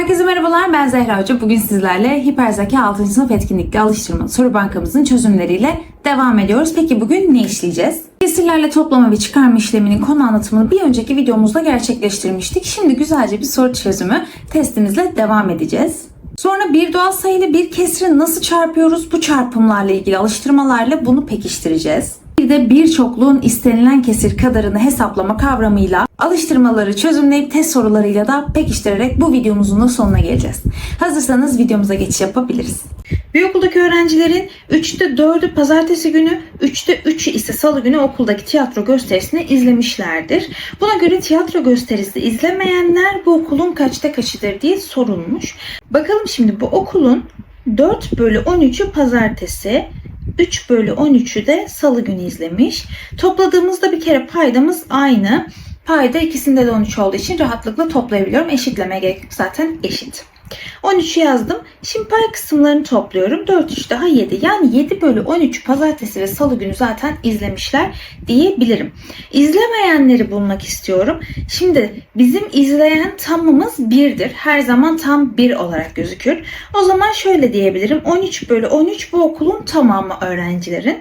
Herkese merhabalar ben Zehra Hoca. Bugün sizlerle hiperzeka 6. sınıf etkinlikli alıştırma soru bankamızın çözümleriyle devam ediyoruz. Peki bugün ne işleyeceğiz? Kesirlerle toplama ve çıkarma işleminin konu anlatımını bir önceki videomuzda gerçekleştirmiştik. Şimdi güzelce bir soru çözümü testimizle devam edeceğiz. Sonra bir doğal sayıyla bir kesri nasıl çarpıyoruz? Bu çarpımlarla ilgili alıştırmalarla bunu pekiştireceğiz. Bir de bir çokluğun istenilen kesir kadarını hesaplama kavramıyla alıştırmaları çözümleyip test sorularıyla da pekiştirerek bu videomuzun da sonuna geleceğiz. Hazırsanız videomuza geçiş yapabiliriz. Bir okuldaki öğrencilerin 3'te 4'ü pazartesi günü, 3'te 3'ü ise salı günü okuldaki tiyatro gösterisini izlemişlerdir. Buna göre tiyatro gösterisi izlemeyenler bu okulun kaçta kaçıdır diye sorulmuş. Bakalım şimdi bu okulun 4 bölü 13'ü pazartesi, 3 bölü 13'ü de salı günü izlemiş. Topladığımızda bir kere paydamız aynı. Payda ikisinde de 13 olduğu için rahatlıkla toplayabiliyorum. Eşitleme gerek zaten eşit. 13'ü yazdım. Şimdi pay kısımlarını topluyorum. 4 3 daha 7. Yani 7 bölü 13 pazartesi ve salı günü zaten izlemişler diyebilirim. İzlemeyenleri bulmak istiyorum. Şimdi bizim izleyen tamımız 1'dir. Her zaman tam 1 olarak gözükür. O zaman şöyle diyebilirim. 13 bölü 13 bu okulun tamamı öğrencilerin.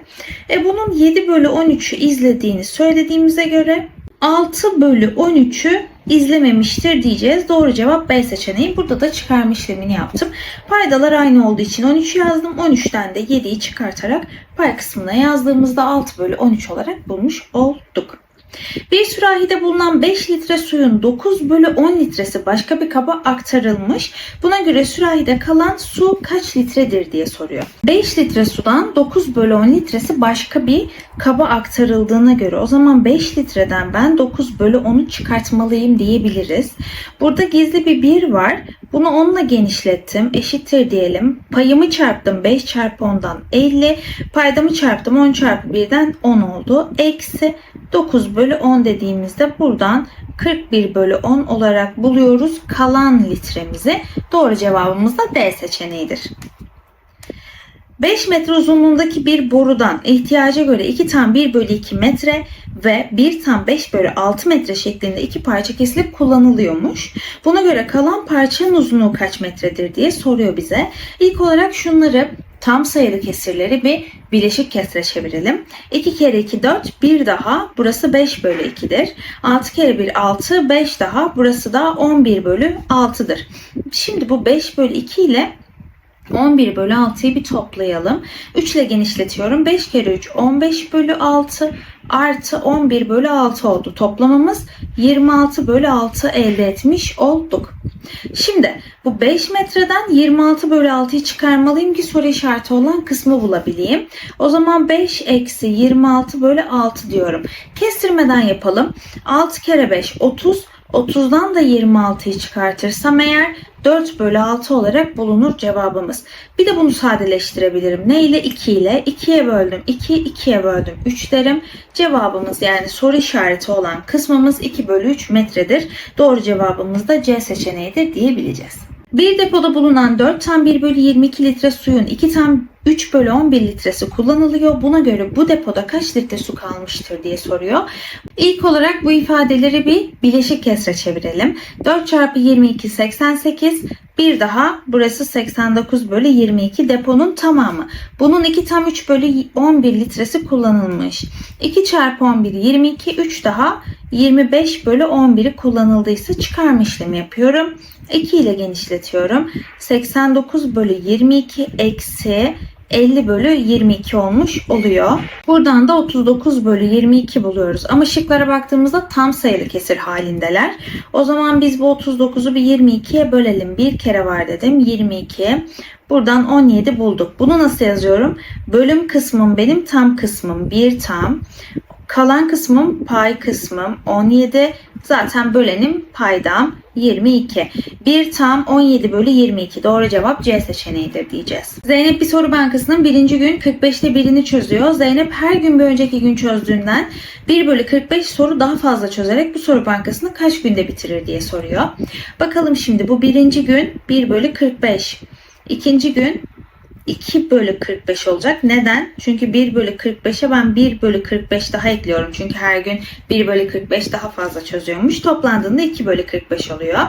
E bunun 7 bölü 13'ü izlediğini söylediğimize göre 6 bölü 13'ü izlememiştir diyeceğiz. Doğru cevap B seçeneği. Burada da çıkarma işlemini yaptım. Paydalar aynı olduğu için 13 yazdım. 13'ten de 7'yi çıkartarak pay kısmına yazdığımızda 6 bölü 13 olarak bulmuş olduk. Bir sürahide bulunan 5 litre suyun 9 bölü 10 litresi başka bir kaba aktarılmış. Buna göre sürahide kalan su kaç litredir diye soruyor. 5 litre sudan 9 bölü 10 litresi başka bir kaba aktarıldığına göre o zaman 5 litreden ben 9 bölü 10'u çıkartmalıyım diyebiliriz. Burada gizli bir 1 var. Bunu 10'la genişlettim. Eşittir diyelim. Payımı çarptım. 5 çarpı 10'dan 50. Paydamı çarptım. 10 çarpı 1'den 10 oldu. Eksi 9 bölü 10 dediğimizde buradan 41 bölü 10 olarak buluyoruz kalan litremizi. Doğru cevabımız da D seçeneğidir. 5 metre uzunluğundaki bir borudan ihtiyaca göre 2 tam 1 bölü 2 metre ve 1 tam 5 bölü 6 metre şeklinde iki parça kesilip kullanılıyormuş. Buna göre kalan parçanın uzunluğu kaç metredir diye soruyor bize. İlk olarak şunları tam sayılı kesirleri bir bileşik kesre çevirelim. 2 kere 2 4 bir daha burası 5 bölü 2'dir. 6 kere 1 6 5 daha burası da 11 bölü 6'dır. Şimdi bu 5 bölü 2 ile 11 bölü 6'yı bir toplayalım. 3 ile genişletiyorum. 5 kere 3 15 bölü 6 artı 11 bölü 6 oldu. Toplamımız 26 bölü 6 elde etmiş olduk. Şimdi bu 5 metreden 26 bölü 6'yı çıkarmalıyım ki soru işareti olan kısmı bulabileyim. O zaman 5 eksi 26 bölü 6 diyorum. Kestirmeden yapalım. 6 kere 5 30 30'dan da 26'yı çıkartırsam eğer 4 bölü 6 olarak bulunur cevabımız. Bir de bunu sadeleştirebilirim. Ne ile? 2 ile. 2'ye böldüm. 2, 2'ye böldüm. 3 derim. Cevabımız yani soru işareti olan kısmımız 2 bölü 3 metredir. Doğru cevabımız da C seçeneğidir diyebileceğiz. Bir depoda bulunan 4 tam 1 bölü 22 litre suyun 2 tam 3 bölü 11 litresi kullanılıyor. Buna göre bu depoda kaç litre su kalmıştır diye soruyor. İlk olarak bu ifadeleri bir bileşik kesre çevirelim. 4 çarpı 22 88. Bir daha burası 89 bölü 22 deponun tamamı. Bunun 2 tam 3 bölü 11 litresi kullanılmış. 2 çarpı 11 22. 3 daha 25 bölü 11'i kullanıldıysa çıkarma işlemi yapıyorum. 2 ile genişletiyorum. 89 bölü 22 eksi 50 bölü 22 olmuş oluyor. Buradan da 39 bölü 22 buluyoruz. Ama şıklara baktığımızda tam sayılı kesir halindeler. O zaman biz bu 39'u bir 22'ye bölelim. Bir kere var dedim. 22. Buradan 17 bulduk. Bunu nasıl yazıyorum? Bölüm kısmım benim tam kısmım. 1 tam. Kalan kısmım pay kısmım 17. Zaten bölenim paydam 22. 1 tam 17 bölü 22. Doğru cevap C seçeneğidir diyeceğiz. Zeynep bir soru bankasının birinci gün 45'te birini çözüyor. Zeynep her gün bir önceki gün çözdüğünden 1 bölü 45 soru daha fazla çözerek bu soru bankasını kaç günde bitirir diye soruyor. Bakalım şimdi bu birinci gün 1 bölü 45. İkinci gün 2 bölü 45 olacak. Neden? Çünkü 1 bölü 45'e ben 1 bölü 45 daha ekliyorum. Çünkü her gün 1 bölü 45 daha fazla çözüyormuş. Toplandığında 2 bölü 45 oluyor.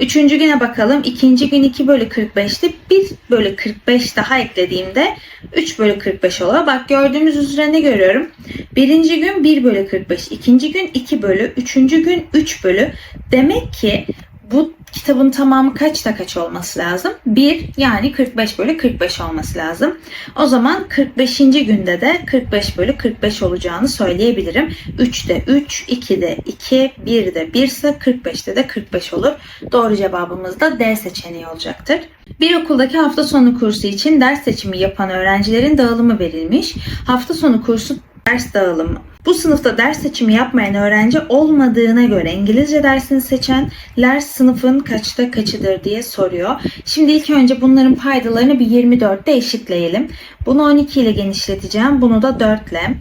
Üçüncü güne bakalım. İkinci gün 2 bölü 45'ti. 1 bölü 45 daha eklediğimde 3 bölü 45 oluyor. Bak gördüğümüz üzere ne görüyorum? Birinci gün 1 bölü 45. ikinci gün 2 bölü. Üçüncü gün 3 bölü. Demek ki bu kitabın tamamı kaçta kaç olması lazım? 1 yani 45 bölü 45 olması lazım. O zaman 45. günde de 45 bölü 45 olacağını söyleyebilirim. 3'de 3, 2'de 2, 1'de 1 ise 45'te de 45 olur. Doğru cevabımız da D seçeneği olacaktır. Bir okuldaki hafta sonu kursu için ders seçimi yapan öğrencilerin dağılımı verilmiş. Hafta sonu kursu ders dağılımı. Bu sınıfta ders seçimi yapmayan öğrenci olmadığına göre İngilizce dersini seçenler sınıfın kaçta kaçıdır diye soruyor. Şimdi ilk önce bunların paydalarını bir 24'te eşitleyelim. Bunu 12 ile genişleteceğim. Bunu da 4 ile.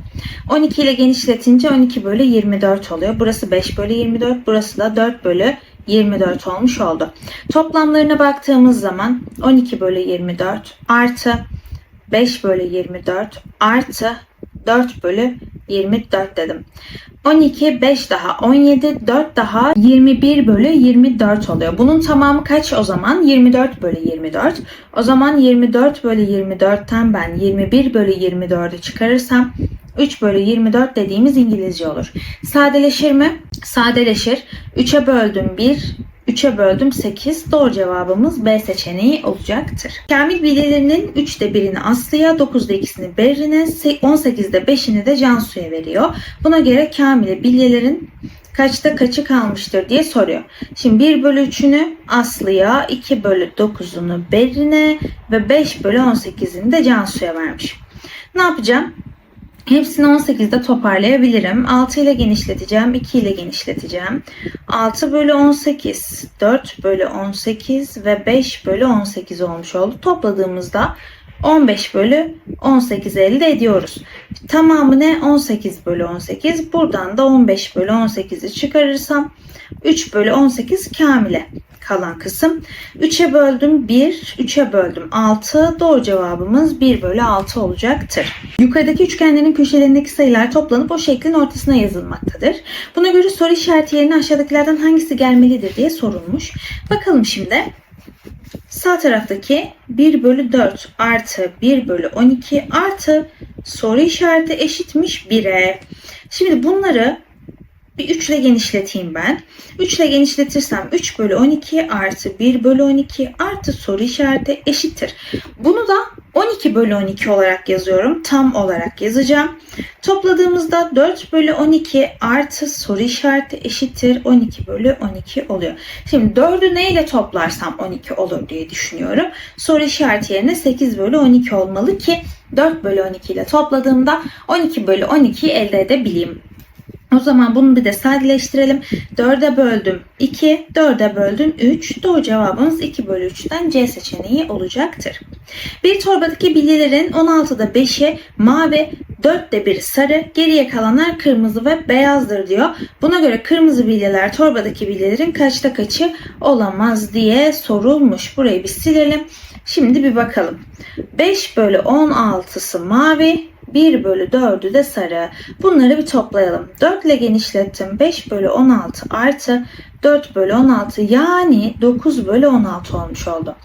12 ile genişletince 12 bölü 24 oluyor. Burası 5 bölü 24. Burası da 4 bölü 24 olmuş oldu. Toplamlarına baktığımız zaman 12 bölü 24 artı 5 bölü 24 artı 4 bölü 24 dedim. 12, 5 daha 17, 4 daha 21 bölü 24 oluyor. Bunun tamamı kaç o zaman? 24 bölü 24. O zaman 24 bölü 24'ten ben 21 bölü 24'ü çıkarırsam 3 bölü 24 dediğimiz İngilizce olur. Sadeleşir mi? Sadeleşir. 3'e böldüm 1, 3'e böldüm 8. Doğru cevabımız B seçeneği olacaktır. Kamil bilyelerinin 3'te 1'ini Aslı'ya, 9'da 2'sini Berrin'e, 18'de 5'ini de Cansu'ya veriyor. Buna göre Kamil'e bilyelerin kaçta kaçı kalmıştır diye soruyor. Şimdi 1 bölü 3'ünü Aslı'ya, 2 bölü 9'unu Berrin'e ve 5 bölü 18'ini de Cansu'ya vermiş. Ne yapacağım? Hepsini 18'de toparlayabilirim. 6 ile genişleteceğim. 2 ile genişleteceğim. 6 bölü 18, 4 bölü 18 ve 5 bölü 18 olmuş oldu. Topladığımızda 15 bölü 18 elde ediyoruz. Tamamı ne? 18 bölü 18. Buradan da 15 bölü 18'i çıkarırsam 3 bölü 18 kamile kalan kısım. 3'e böldüm 1, 3'e böldüm 6. Doğru cevabımız 1 bölü 6 olacaktır. Yukarıdaki üçgenlerin köşelerindeki sayılar toplanıp o şeklin ortasına yazılmaktadır. Buna göre soru işareti yerine aşağıdakilerden hangisi gelmelidir diye sorulmuş. Bakalım şimdi. Sağ taraftaki 1 bölü 4 artı 1 bölü 12 artı soru işareti eşitmiş 1'e. Şimdi bunları bir 3 ile genişleteyim ben. 3 ile genişletirsem 3 bölü 12 artı 1 bölü 12 artı soru işareti eşittir. Bunu da 12 bölü 12 olarak yazıyorum. Tam olarak yazacağım. Topladığımızda 4 bölü 12 artı soru işareti eşittir 12 bölü 12 oluyor. Şimdi 4'ü neyle toplarsam 12 olur diye düşünüyorum. Soru işareti yerine 8 bölü 12 olmalı ki 4 bölü 12 ile topladığımda 12 bölü 12 elde edebileyim. O zaman bunu bir de sadeleştirelim. 4'e böldüm 2, 4'e böldüm 3. Doğru cevabımız 2 bölü 3'ten C seçeneği olacaktır. Bir torbadaki bilyelerin 16'da 5'i mavi, 4'te 1 sarı, geriye kalanlar kırmızı ve beyazdır diyor. Buna göre kırmızı bilyeler torbadaki bilyelerin kaçta kaçı olamaz diye sorulmuş. Burayı bir silelim. Şimdi bir bakalım. 5 bölü 16'sı mavi, 1 bölü 4'ü de sarı. Bunları bir toplayalım. 4 ile genişlettim. 5 bölü 16 artı 4 bölü 16 yani 9 bölü 16 olmuş oldu.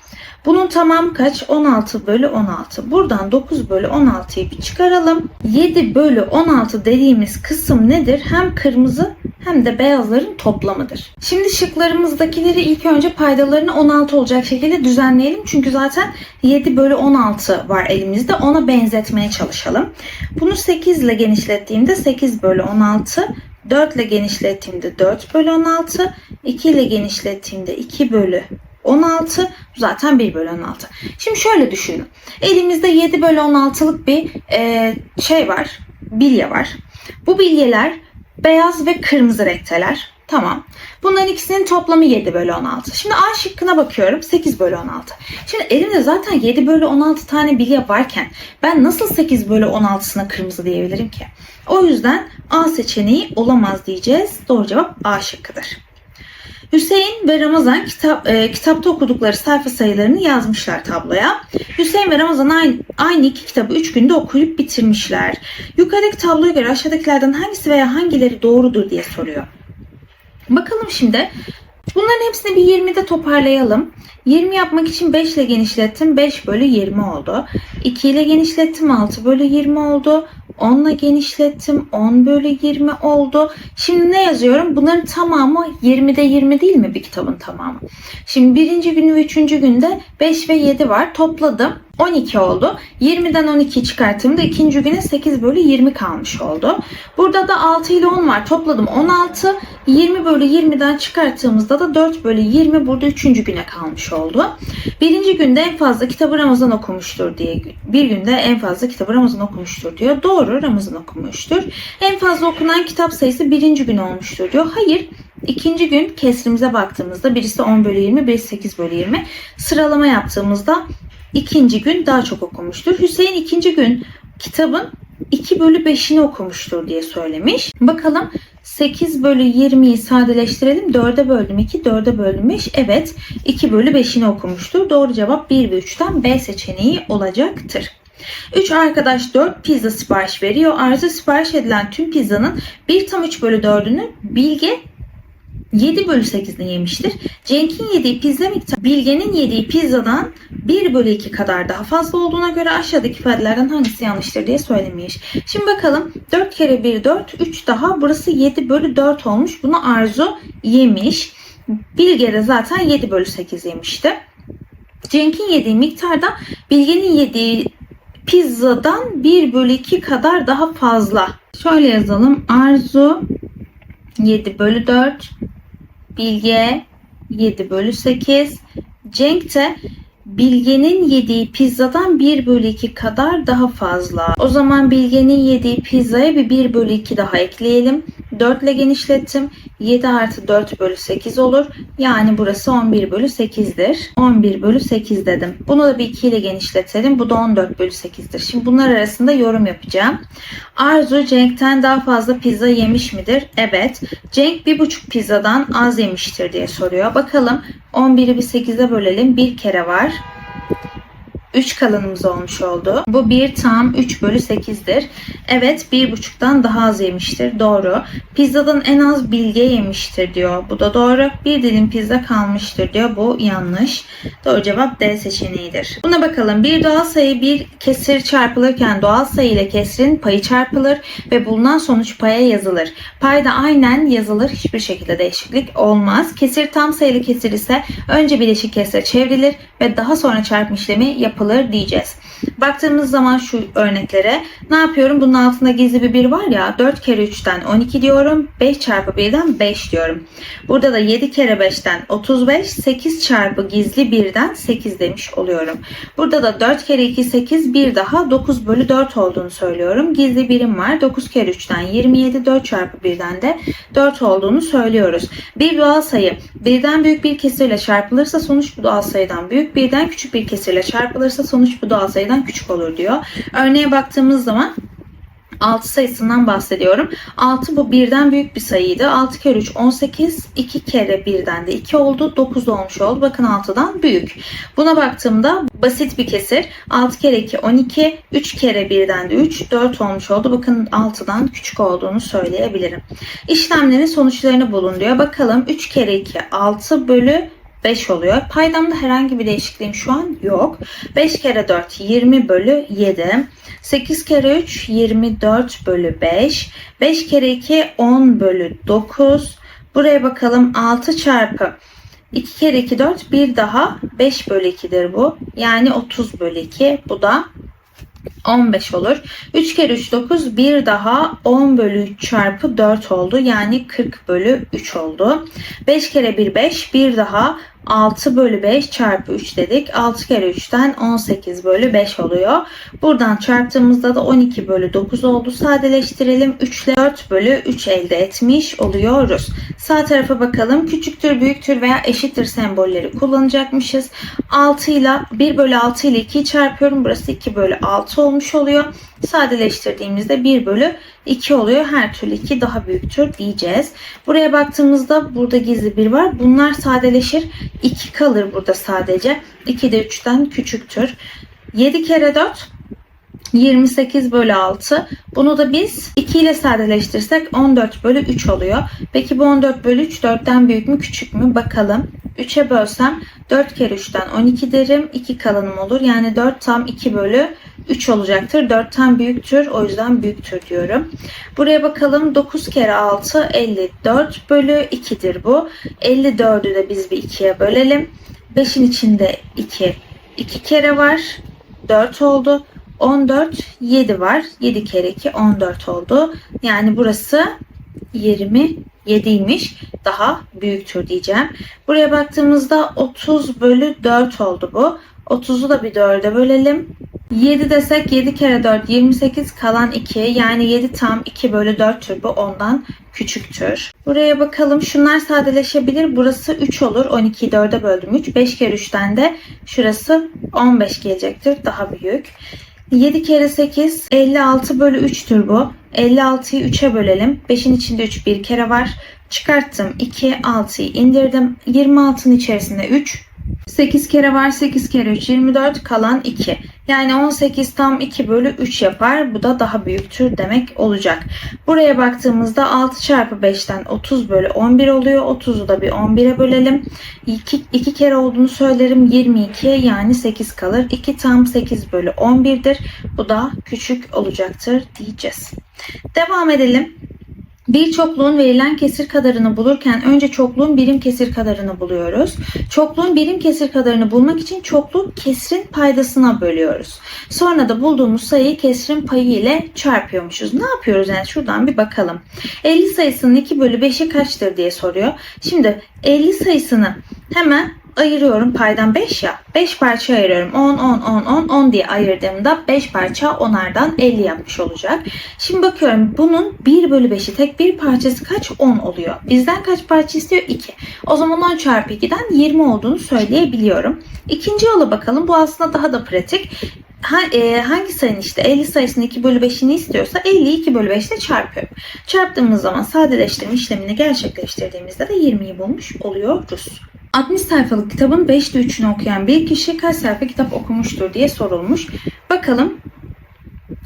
Bunun tamam kaç? 16 bölü 16. Buradan 9 bölü 16'yı bir çıkaralım. 7 bölü 16 dediğimiz kısım nedir? Hem kırmızı hem de beyazların toplamıdır. Şimdi şıklarımızdakileri ilk önce paydalarını 16 olacak şekilde düzenleyelim. Çünkü zaten 7 bölü 16 var elimizde. Ona benzetmeye çalışalım. Bunu 8 ile genişlettiğimde 8 bölü 16 4 ile genişlettiğimde 4 bölü 16, 2 ile genişlettiğimde 2 bölü 16 zaten 1 bölü 16. Şimdi şöyle düşünün. Elimizde 7 bölü 16'lık bir e, şey var. Bilye var. Bu bilyeler beyaz ve kırmızı renkteler. Tamam. Bunların ikisinin toplamı 7 bölü 16. Şimdi A şıkkına bakıyorum. 8 bölü 16. Şimdi elimde zaten 7 bölü 16 tane bilye varken ben nasıl 8 bölü 16'sına kırmızı diyebilirim ki? O yüzden A seçeneği olamaz diyeceğiz. Doğru cevap A şıkkıdır. Hüseyin ve Ramazan kitap e, kitapta okudukları sayfa sayılarını yazmışlar tabloya. Hüseyin ve Ramazan aynı, aynı iki kitabı 3 günde okuyup bitirmişler. Yukarıdaki tabloya göre aşağıdakilerden hangisi veya hangileri doğrudur diye soruyor. Bakalım şimdi. Bunların hepsini bir 20'de toparlayalım. 20 yapmak için 5 ile genişlettim. 5 bölü 20 oldu. 2 ile genişlettim. 6 bölü 20 oldu. 10 ile genişlettim. 10 bölü 20 oldu. Şimdi ne yazıyorum? Bunların tamamı 20'de 20 değil mi bir kitabın tamamı? Şimdi birinci gün ve üçüncü günde 5 ve 7 var. Topladım. 12 oldu. 20'den 12 çıkarttığımda ikinci güne 8 bölü 20 kalmış oldu. Burada da 6 ile 10 var. Topladım 16. 20 bölü 20'den çıkarttığımızda da 4 bölü 20 burada üçüncü güne kalmış oldu. Birinci günde en fazla kitabı Ramazan okumuştur diye. Bir günde en fazla kitabı Ramazan okumuştur diyor. Doğru Ramazan okumuştur. En fazla okunan kitap sayısı birinci gün olmuştur diyor. Hayır. İkinci gün kesrimize baktığımızda birisi 10 bölü 20, birisi 8 bölü 20. Sıralama yaptığımızda ikinci gün daha çok okumuştur. Hüseyin ikinci gün kitabın 2 bölü 5'ini okumuştur diye söylemiş. Bakalım 8 bölü 20'yi sadeleştirelim. 4'e böldüm 2, 4'e böldüm 5. Evet 2 bölü 5'ini okumuştur. Doğru cevap 1 ve 3'ten B seçeneği olacaktır. 3 arkadaş 4 pizza sipariş veriyor. Arzu sipariş edilen tüm pizzanın 1 tam 3 bölü 4'ünü Bilge 7 bölü 8'ini yemiştir. Cenk'in yediği pizza miktarı Bilge'nin yediği pizzadan 1 bölü 2 kadar daha fazla olduğuna göre aşağıdaki ifadelerden hangisi yanlıştır diye söylemiş. Şimdi bakalım 4 kere 1 4 3 daha burası 7 bölü 4 olmuş. Bunu Arzu yemiş. Bilge de zaten 7 bölü 8 yemişti. Cenk'in yediği miktarda Bilge'nin yediği pizzadan 1 bölü 2 kadar daha fazla. Şöyle yazalım. Arzu 7 bölü 4. Bilge 7 bölü 8. Cenk de Bilge'nin yediği pizzadan 1 bölü 2 kadar daha fazla. O zaman Bilge'nin yediği pizzaya bir 1 bölü 2 daha ekleyelim. 4 ile genişlettim. 7 artı 4 bölü 8 olur. Yani burası 11 bölü 8'dir. 11 bölü 8 dedim. Bunu da bir 2 ile genişletelim. Bu da 14 bölü 8'dir. Şimdi bunlar arasında yorum yapacağım. Arzu Cenk'ten daha fazla pizza yemiş midir? Evet. Cenk bir buçuk pizzadan az yemiştir diye soruyor. Bakalım 11'i bir 8'e bölelim. Bir kere var. 3 kalanımız olmuş oldu. Bu 1 tam 3 bölü 8'dir. Evet 1,5'tan daha az yemiştir. Doğru. Pizzadan en az bilge yemiştir diyor. Bu da doğru. Bir dilim pizza kalmıştır diyor. Bu yanlış. Doğru cevap D seçeneğidir. Buna bakalım. Bir doğal sayı bir kesir çarpılırken doğal sayı ile kesrin payı çarpılır ve bulunan sonuç paya yazılır. Payda aynen yazılır. Hiçbir şekilde değişiklik olmaz. Kesir tam sayılı kesir ise önce bileşik kesre çevrilir ve daha sonra çarpma işlemi yapılır diyeceğiz. Baktığımız zaman şu örneklere ne yapıyorum? Bunun altında gizli bir 1 var ya 4 kere 3'ten 12 diyorum. 5 çarpı 1'den 5 diyorum. Burada da 7 kere 5'ten 35. 8 çarpı gizli 1'den 8 demiş oluyorum. Burada da 4 kere 2 8 bir daha 9 bölü 4 olduğunu söylüyorum. Gizli birim var. 9 kere 3'ten 27 4 çarpı 1'den de 4 olduğunu söylüyoruz. Bir doğal sayı birden büyük bir kesirle çarpılırsa sonuç bu doğal sayıdan büyük. Birden küçük bir kesirle çarpılırsa sonuç bu doğal sayıdan küçük olur diyor. Örneğe baktığımız zaman 6 sayısından bahsediyorum. 6 bu birden büyük bir sayıydı. 6 kere 3 18. 2 kere 1'den de 2 oldu. 9 olmuş oldu. Bakın 6'dan büyük. Buna baktığımda basit bir kesir. 6 kere 2 12. 3 kere 1'den de 3. 4 olmuş oldu. Bakın 6'dan küçük olduğunu söyleyebilirim. İşlemlerin sonuçlarını bulun diyor. Bakalım 3 kere 2 6 bölü 5 oluyor. Paydamda herhangi bir değişikliğim şu an yok. 5 kere 4 20 bölü 7. 8 kere 3 24 bölü 5. 5 kere 2 10 bölü 9. Buraya bakalım 6 çarpı 2 kere 2 4 bir daha 5 bölü 2'dir bu. Yani 30 bölü 2. Bu da 15 olur. 3 kere 3 9 bir daha 10 bölü 3 çarpı 4 oldu. Yani 40 bölü 3 oldu. 5 kere 1 5 bir daha 6 bölü 5 çarpı 3 dedik. 6 kere 3'ten 18 bölü 5 oluyor. Buradan çarptığımızda da 12 bölü 9 oldu. Sadeleştirelim. 3 ile 4 bölü 3 elde etmiş oluyoruz. Sağ tarafa bakalım. Küçüktür, büyüktür veya eşittir sembolleri kullanacakmışız. 6 ile 1 bölü 6 ile 2'yi çarpıyorum. Burası 2 bölü 6 olmuş oluyor. Sadeleştirdiğimizde 1 bölü 2 oluyor. Her türlü 2 daha büyüktür diyeceğiz. Buraya baktığımızda burada gizli 1 var. Bunlar sadeleşir. 2 kalır burada sadece. 2 de 3'ten küçüktür. 7 kere 4 28 bölü 6. Bunu da biz 2 ile sadeleştirsek 14 bölü 3 oluyor. Peki bu 14 bölü 3 4'ten büyük mü küçük mü? Bakalım. 3'e bölsem 4 kere 3'ten 12 derim. 2 kalanım olur. Yani 4 tam 2 bölü 3 olacaktır. 4'ten büyüktür. O yüzden büyüktür diyorum. Buraya bakalım. 9 kere 6 54 bölü 2'dir bu. 54'ü de biz bir 2'ye bölelim. 5'in içinde 2 2 kere var. 4 oldu. 14, 7 var. 7 kere 2, 14 oldu. Yani burası 27'ymiş. Daha büyüktür diyeceğim. Buraya baktığımızda 30 bölü 4 oldu bu. 30'u da bir 4'e bölelim. 7 desek 7 kere 4 28 kalan 2 yani 7 tam 2 bölü 4'tür bu ondan küçüktür. Buraya bakalım şunlar sadeleşebilir. Burası 3 olur. 12'yi 4'e böldüm 3. 5 kere 3'ten de şurası 15 gelecektir. Daha büyük. 7 kere 8 56 bölü 3'tür bu. 56'yı 3'e bölelim. 5'in içinde 3 bir kere var. Çıkarttım 2 6'yı indirdim. 26'nın içerisinde 3 8 kere var 8 kere 3 24 kalan 2. Yani 18 tam 2 bölü 3 yapar. Bu da daha büyüktür demek olacak. Buraya baktığımızda 6 çarpı 5'ten 30 bölü 11 oluyor. 30'u da bir 11'e bölelim. 2, 2 kere olduğunu söylerim. 22 yani 8 kalır. 2 tam 8 bölü 11'dir. Bu da küçük olacaktır diyeceğiz. Devam edelim. Bir çokluğun verilen kesir kadarını bulurken önce çokluğun birim kesir kadarını buluyoruz. Çokluğun birim kesir kadarını bulmak için çokluğu kesrin paydasına bölüyoruz. Sonra da bulduğumuz sayıyı kesrin payı ile çarpıyormuşuz. Ne yapıyoruz yani şuradan bir bakalım. 50 sayısının 2 bölü 5'i kaçtır diye soruyor. Şimdi 50 sayısını hemen ayırıyorum paydan 5 ya. 5 parça ayırıyorum. 10, 10, 10, 10, 10 diye ayırdığımda 5 parça 10'ardan 50 yapmış olacak. Şimdi bakıyorum bunun 1 bölü 5'i tek bir parçası kaç? 10 oluyor. Bizden kaç parça istiyor? 2. O zaman 10 çarpı 2'den 20 olduğunu söyleyebiliyorum. İkinci yola bakalım. Bu aslında daha da pratik. Ha, e, hangi sayının işte 50 sayısının 2 bölü 5'ini istiyorsa 50'yi 2 bölü 5 ile çarpıyorum. Çarptığımız zaman sadeleştirme işlemini gerçekleştirdiğimizde de 20'yi bulmuş oluyoruz. 60 sayfalık kitabın 5'te 3'ünü okuyan bir kişi kaç sayfa kitap okumuştur diye sorulmuş. Bakalım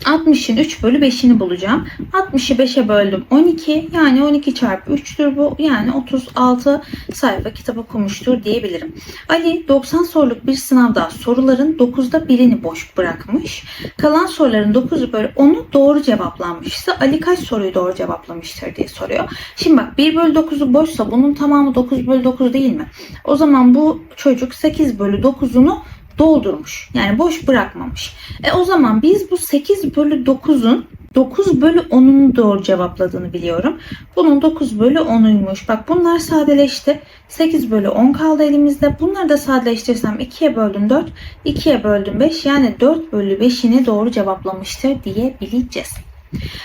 60'ın 3 bölü 5'ini bulacağım. 60'ı 5'e böldüm 12 yani 12 çarpı 3'tür bu yani 36 sayfa kitap okumuştur diyebilirim. Ali 90 soruluk bir sınavda soruların 9'da birini boş bırakmış. Kalan soruların 9'u bölü 10'u doğru cevaplanmışsa Ali kaç soruyu doğru cevaplamıştır diye soruyor. Şimdi bak 1 bölü 9'u boşsa bunun tamamı 9 bölü 9 değil mi? O zaman bu çocuk 8 bölü 9'unu doldurmuş. Yani boş bırakmamış. E o zaman biz bu 8 bölü 9'un 9 bölü 10'unu doğru cevapladığını biliyorum. Bunun 9 bölü 10'uymuş. Bak bunlar sadeleşti. 8 bölü 10 kaldı elimizde. Bunları da sadeleştirsem 2'ye böldüm 4. 2'ye böldüm 5. Yani 4 bölü 5'ini doğru cevaplamıştır diyebileceğiz.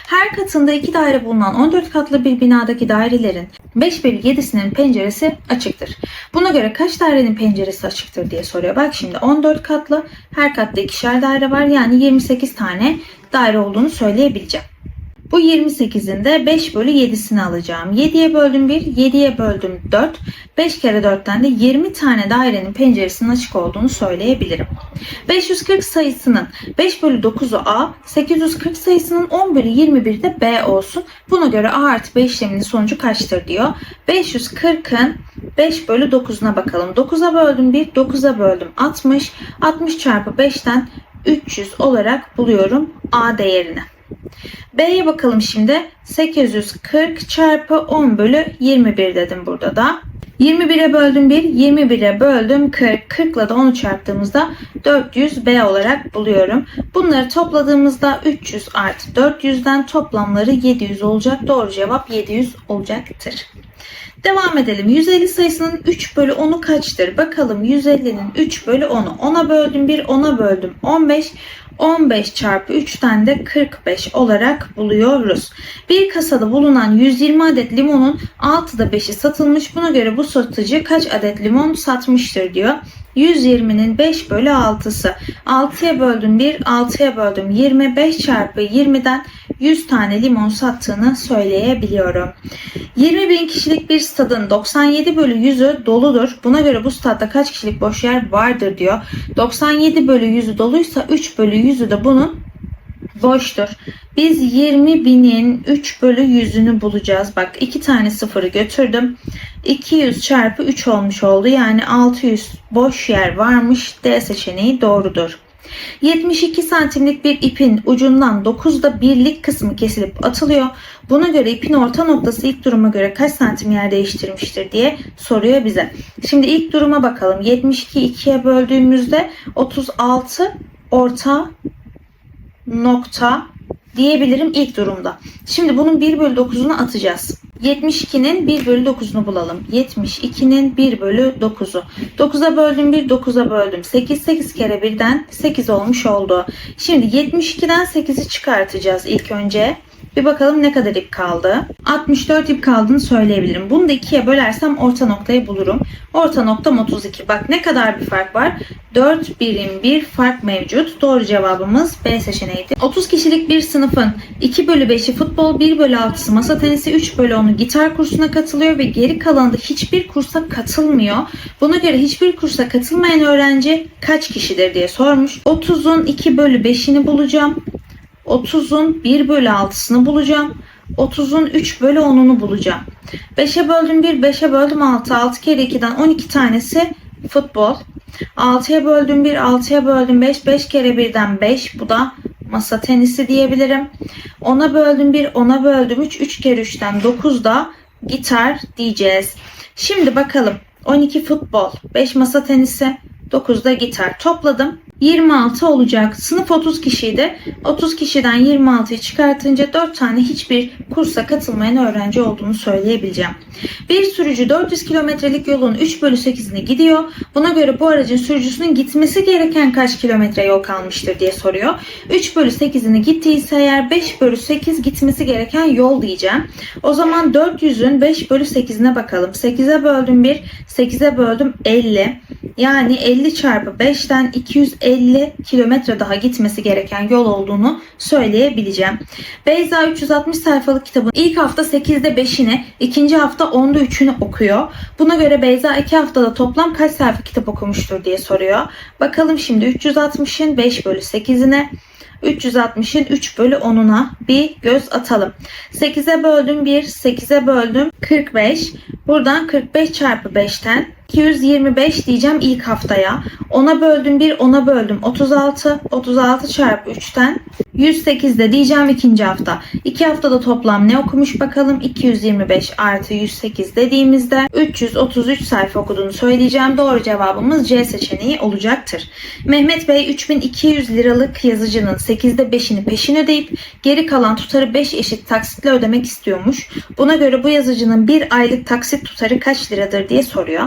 Her katında iki daire bulunan 14 katlı bir binadaki dairelerin 5 bölü 7'sinin penceresi açıktır. Buna göre kaç dairenin penceresi açıktır diye soruyor. Bak şimdi 14 katlı her katta ikişer daire var yani 28 tane daire olduğunu söyleyebileceğim. Bu 28'in de 5 bölü 7'sini alacağım. 7'ye böldüm 1, 7'ye böldüm 4. 5 kere 4'ten de 20 tane dairenin penceresinin açık olduğunu söyleyebilirim. 540 sayısının 5 bölü 9'u A, 840 sayısının 10 bölü 21 de B olsun. Buna göre A artı B işleminin sonucu kaçtır diyor. 540'ın 5 bölü 9'una bakalım. 9'a böldüm 1, 9'a böldüm 60. 60 çarpı 5'ten 300 olarak buluyorum A değerini. B'ye bakalım şimdi. 840 çarpı 10 bölü 21 dedim burada da. 21'e böldüm 1, 21'e böldüm 40. 40 ile de 10'u çarptığımızda 400 B olarak buluyorum. Bunları topladığımızda 300 artı 400'den toplamları 700 olacak. Doğru cevap 700 olacaktır. Devam edelim. 150 sayısının 3 bölü 10'u kaçtır? Bakalım 150'nin 3 bölü 10'u. 10'a böldüm 1, 10'a böldüm 15. 15 çarpı 3'ten de 45 olarak buluyoruz. Bir kasada bulunan 120 adet limonun 6'da 5'i satılmış. Buna göre bu satıcı kaç adet limon satmıştır diyor. 120'nin 5 bölü 6'sı. 6'ya böldüm 1, 6'ya böldüm 25 çarpı 20'den 100 tane limon sattığını söyleyebiliyorum. 20 bin kişilik bir stadın 97 bölü 100'ü doludur. Buna göre bu stadda kaç kişilik boş yer vardır diyor. 97 bölü 100'ü doluysa 3 bölü 100'ü de bunun boştur. Biz 20 binin 3 bölü 100'ünü bulacağız. Bak iki tane sıfırı götürdüm. 200 çarpı 3 olmuş oldu. Yani 600 boş yer varmış. D seçeneği doğrudur. 72 santimlik bir ipin ucundan 9'da birlik kısmı kesilip atılıyor. Buna göre ipin orta noktası ilk duruma göre kaç santim yer değiştirmiştir diye soruyor bize. Şimdi ilk duruma bakalım. 72 ikiye böldüğümüzde 36 orta nokta diyebilirim ilk durumda. Şimdi bunun 1 bölü 9'unu atacağız. 72'nin 1 bölü 9'unu bulalım. 72'nin 1 bölü 9'u. 9'a böldüm 1, 9'a böldüm. 8, 8 kere 1'den 8 olmuş oldu. Şimdi 72'den 8'i çıkartacağız ilk önce. Bir bakalım ne kadar ip kaldı. 64 ip kaldığını söyleyebilirim. Bunu da ikiye bölersem orta noktayı bulurum. Orta noktam 32. Bak ne kadar bir fark var. 4 birim bir fark mevcut. Doğru cevabımız B seçeneğiydi. 30 kişilik bir sınıfın 2 bölü 5'i futbol, 1 bölü 6'sı masa tenisi, 3 bölü 10'u gitar kursuna katılıyor ve geri kalanında hiçbir kursa katılmıyor. Buna göre hiçbir kursa katılmayan öğrenci kaç kişidir diye sormuş. 30'un 2 bölü 5'ini bulacağım. 30'un 1 bölü 6'sını bulacağım. 30'un 3 bölü 10'unu bulacağım. 5'e böldüm 1, 5'e böldüm 6. 6 kere 2'den 12 tanesi futbol. 6'ya böldüm 1, 6'ya böldüm 5, 5 kere 1'den 5. Bu da masa tenisi diyebilirim. 10'a böldüm 1, 10'a böldüm 3, 3 kere 3'ten 9 da gitar diyeceğiz. Şimdi bakalım. 12 futbol, 5 masa tenisi, 9 da gitar. Topladım. 26 olacak. Sınıf 30 kişiydi. 30 kişiden 26'yı çıkartınca 4 tane hiçbir kursa katılmayan öğrenci olduğunu söyleyebileceğim. Bir sürücü 400 kilometrelik yolun 3 bölü 8'ini gidiyor. Buna göre bu aracın sürücüsünün gitmesi gereken kaç kilometre yol kalmıştır diye soruyor. 3 bölü 8'ini gittiyse eğer 5 bölü 8 gitmesi gereken yol diyeceğim. O zaman 400'ün 5 bölü 8'ine bakalım. 8'e böldüm 1, 8'e böldüm 50. Yani 50 çarpı 5'ten 250 kilometre daha gitmesi gereken yol olduğunu söyleyebileceğim. Beyza 360 sayfalık kitabın ilk hafta 8'de 5'ini, ikinci hafta 10'da 3'ünü okuyor. Buna göre Beyza 2 haftada toplam kaç sayfa kitap okumuştur diye soruyor. Bakalım şimdi 360'ın 5 bölü 8'ine, 360'ın 3 bölü 10'una bir göz atalım. 8'e böldüm 1, 8'e böldüm 45. Buradan 45 çarpı 5'ten 225 diyeceğim ilk haftaya. 10'a böldüm 1, 10'a böldüm 36. 36 çarpı 3'ten 108 de diyeceğim ikinci hafta. 2 haftada toplam ne okumuş bakalım. 225 artı 108 dediğimizde 333 sayfa okuduğunu söyleyeceğim. Doğru cevabımız C seçeneği olacaktır. Mehmet Bey 3200 liralık yazıcının 8'de 5'ini peşin ödeyip geri kalan tutarı 5 eşit taksitle ödemek istiyormuş. Buna göre bu yazıcının bir aylık taksit tutarı kaç liradır diye soruyor.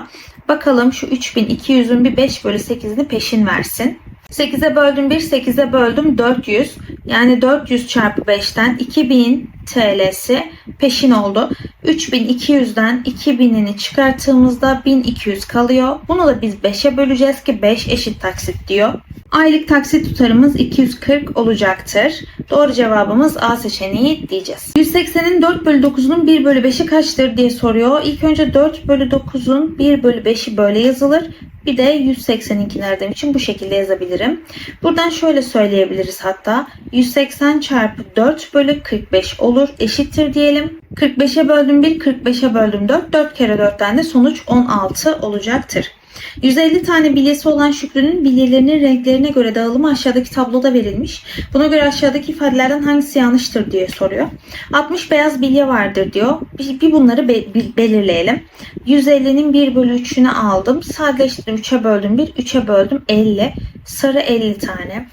Bakalım şu 3200'ün bir 5 bölü 8'ini peşin versin. 8'e böldüm 1, 8'e böldüm 400. Yani 400 çarpı 5'ten 2000 TL'si peşin oldu. 3200'den 2000'ini çıkarttığımızda 1200 kalıyor. Bunu da biz 5'e böleceğiz ki 5 eşit taksit diyor. Aylık taksit tutarımız 240 olacaktır. Doğru cevabımız A seçeneği diyeceğiz. 180'in 4 bölü 9'unun 1 bölü 5'i kaçtır diye soruyor. İlk önce 4 bölü 9'un 1 bölü 5'i böyle yazılır. Bir de 180'inkiler için bu şekilde yazabilirim. Buradan şöyle söyleyebiliriz hatta. 180 çarpı 4 bölü 45 olur. Eşittir diyelim. 45'e böldüm 1, 45'e böldüm 4. 4 kere 4'ten de sonuç 16 olacaktır. 150 tane bilyesi olan Şükrü'nün bilyelerinin renklerine göre dağılımı aşağıdaki tabloda verilmiş. Buna göre aşağıdaki ifadelerden hangisi yanlıştır diye soruyor. 60 beyaz bilye vardır diyor. Bir, bir bunları be- be- belirleyelim. 150'nin 1 bölü 3'ünü aldım. Sadeleştirdim 3'e böldüm 1, 3'e böldüm 50. Sarı 50 tane.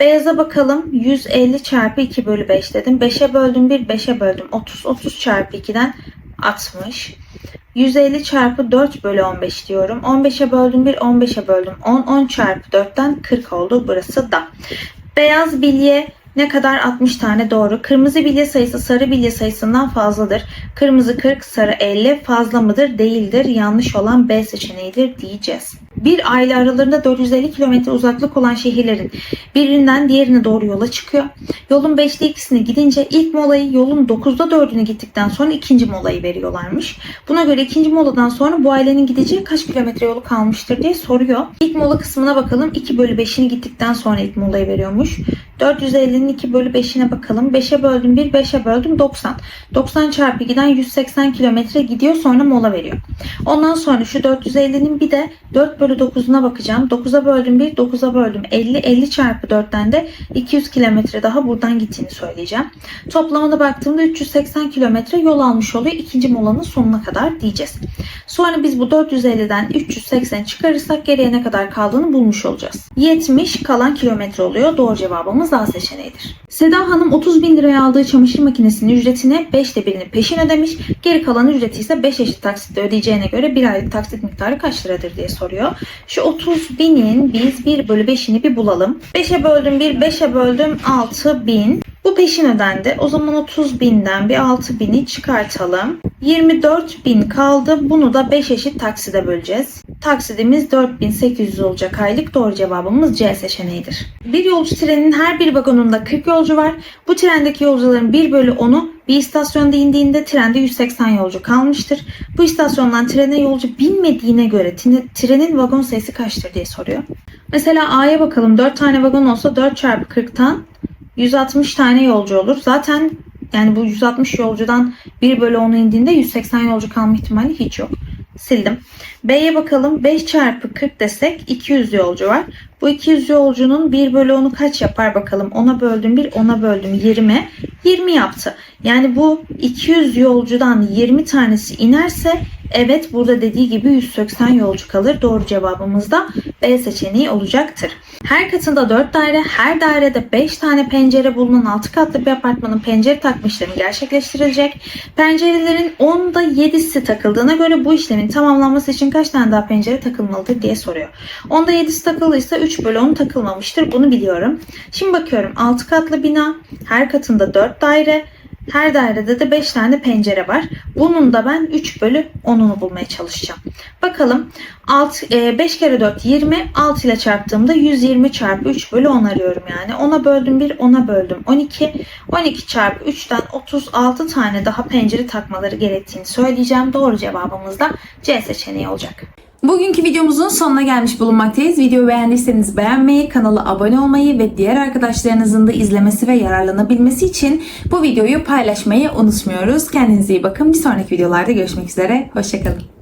Beyaza bakalım. 150 çarpı 2 bölü 5 dedim. 5'e böldüm 1, 5'e böldüm 30. 30 çarpı 2'den 60. 150 çarpı 4 bölü 15 diyorum. 15'e böldüm 1, 15'e böldüm 10. 10 çarpı 4'ten 40 oldu. Burası da. Beyaz bilye ne kadar 60 tane doğru. Kırmızı bilye sayısı sarı bilye sayısından fazladır. Kırmızı 40, sarı 50 fazla mıdır? Değildir. Yanlış olan B seçeneğidir diyeceğiz. bir aile aralarında 450 kilometre uzaklık olan şehirlerin birinden diğerine doğru yola çıkıyor. Yolun 5'te ikisini gidince ilk molayı yolun 9'da 4'ünü gittikten sonra ikinci molayı veriyorlarmış. Buna göre ikinci moladan sonra bu ailenin gideceği kaç kilometre yolu kalmıştır diye soruyor. İlk mola kısmına bakalım. 2 bölü 5'ini gittikten sonra ilk molayı veriyormuş. 450'nin 2 bölü 5'ine bakalım. 5'e böldüm 1, 5'e böldüm 90. 90 çarpı giden 180 kilometre gidiyor sonra mola veriyor. Ondan sonra şu 450'nin bir de 4 bölü 9'una bakacağım. 9'a böldüm 1, 9'a böldüm 50. 50 çarpı 4'ten de 200 kilometre daha buradan gittiğini söyleyeceğim. Toplamına baktığımda 380 kilometre yol almış oluyor. ikinci molanın sonuna kadar diyeceğiz. Sonra biz bu 450'den 380 çıkarırsak geriye ne kadar kaldığını bulmuş olacağız. 70 kalan kilometre oluyor. Doğru cevabımız A seçeneğidir. Seda Hanım 30 bin liraya aldığı çamaşır makinesinin ücretini 5'te birini peşin ödemiş. Geri kalan ücreti ise 5 eşit taksitle ödeyeceğine göre bir aylık taksit miktarı kaç liradır diye soruyor. Şu 30 binin biz 1 bölü 5'ini bir bulalım. 5'e böldüm 1, 5'e böldüm 6 bin. Bu peşin ödendi. O zaman 30 binden bir 6 bini çıkartalım. 24 bin kaldı. Bunu da 5 eşit takside böleceğiz. Taksidimiz 4800 olacak aylık. Doğru cevabımız C seçeneğidir. Bir yolcu trenin her bir vagonunda 40 yolcu var. Bu trendeki yolcuların 1 bölü 10'u bir istasyonda indiğinde trende 180 yolcu kalmıştır. Bu istasyondan trene yolcu binmediğine göre trenin vagon sayısı kaçtır diye soruyor. Mesela A'ya bakalım 4 tane vagon olsa 4 çarpı 40'tan 160 tane yolcu olur. Zaten yani bu 160 yolcudan 1 bölü 10'u indiğinde 180 yolcu kalma ihtimali hiç yok. Sildim. B'ye bakalım. 5 çarpı 40 desek 200 yolcu var. Bu 200 yolcunun 1 bölü 10'u kaç yapar bakalım. 10'a böldüm 1, 10'a böldüm 20. 20 yaptı. Yani bu 200 yolcudan 20 tanesi inerse evet burada dediği gibi 180 yolcu kalır. Doğru cevabımız da B seçeneği olacaktır. Her katında 4 daire, her dairede 5 tane pencere bulunan 6 katlı bir apartmanın pencere takma işlemi gerçekleştirilecek. Pencerelerin 10'da 7'si takıldığına göre bu işlemin tamamlanması için kaç tane daha pencere takılmalıdır diye soruyor. 10'da 7'si takıldıysa 3 bölü 10 takılmamıştır. Bunu biliyorum. Şimdi bakıyorum 6 katlı bina, her katında 4 daire, her dairede de 5 tane pencere var. Bunun da ben 3 bölü 10'unu bulmaya çalışacağım. Bakalım 6, 5 kere 4 20. 6 ile çarptığımda 120 çarpı 3 bölü 10 arıyorum yani. 10'a böldüm 1, 10'a böldüm 12. 12 çarpı 3'ten 36 tane daha pencere takmaları gerektiğini söyleyeceğim. Doğru cevabımız da C seçeneği olacak. Bugünkü videomuzun sonuna gelmiş bulunmaktayız. Videoyu beğendiyseniz beğenmeyi, kanala abone olmayı ve diğer arkadaşlarınızın da izlemesi ve yararlanabilmesi için bu videoyu paylaşmayı unutmuyoruz. Kendinize iyi bakın. Bir sonraki videolarda görüşmek üzere. Hoşçakalın.